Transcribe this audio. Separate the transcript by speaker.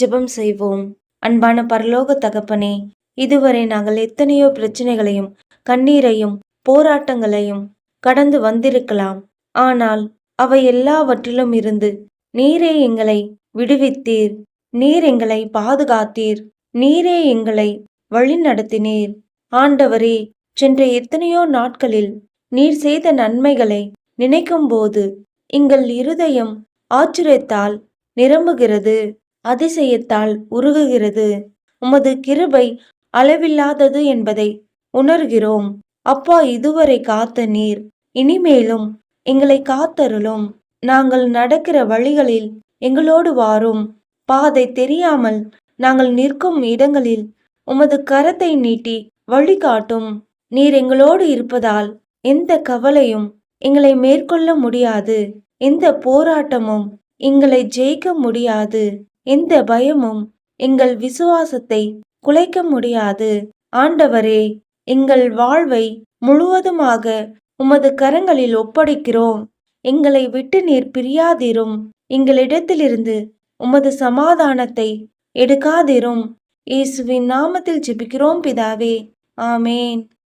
Speaker 1: ஜெபம் செய்வோம். அன்பான பரலோக தகப்பனே இதுவரை நாங்கள் எத்தனையோ பிரச்சனைகளையும் கண்ணீரையும் போராட்டங்களையும் கடந்து வந்திருக்கலாம். ஆனால் அவை எல்லாவற்றிலும் இருந்து நீரே எங்களை விடுவித்தீர். நீர் எங்களை பாதுகாத்தீர். நீரே எங்களை வழிநடத்தினீர். ஆண்டவரே சென்ற எத்தனையோ நாட்களில் நீர் செய்த நன்மைகளை நினைக்கும்போது எங்கள் இருதயம் ஆச்சரியத்தால் நிரம்புகிறது. அதிசயத்தால் உருகுகிறது. உமது கிருபை அளவில்லாதது என்பதை உணர்கிறோம். அப்பா இதுவரை காத்த நீர் இனிமேலும் எங்களை காத்தருளும். நாங்கள் நடக்கிற வழிகளில் எங்களோடு வாரும். பாதை தெரியாமல் நாங்கள் நிற்கும் இடங்களில் உமது கரத்தை நீட்டி வழிகாட்டும். நீர் எங்களோடு இருப்பதால் எந்த கவலையும் எங்களை மேற்கொள்ள முடியாது. எந்த போராட்டமும் எங்களை ஜெயிக்க முடியாது. எந்த பயமும் எங்கள் விசுவாசத்தை குலைக்க முடியாது. ஆண்டவரே எங்கள் வாழ்வை முழுவதுமாக உமது கரங்களில் ஒப்படைக்கிறோம். எங்களை விட்டு நீர் பிரியாதிரும். எங்களிடத்திலிருந்து உமது சமாதானத்தை எடுக்காதிரும். இயேசுவின் நாமத்தில் ஜெபிக்கிறோம் பிதாவே. ஆமேன்.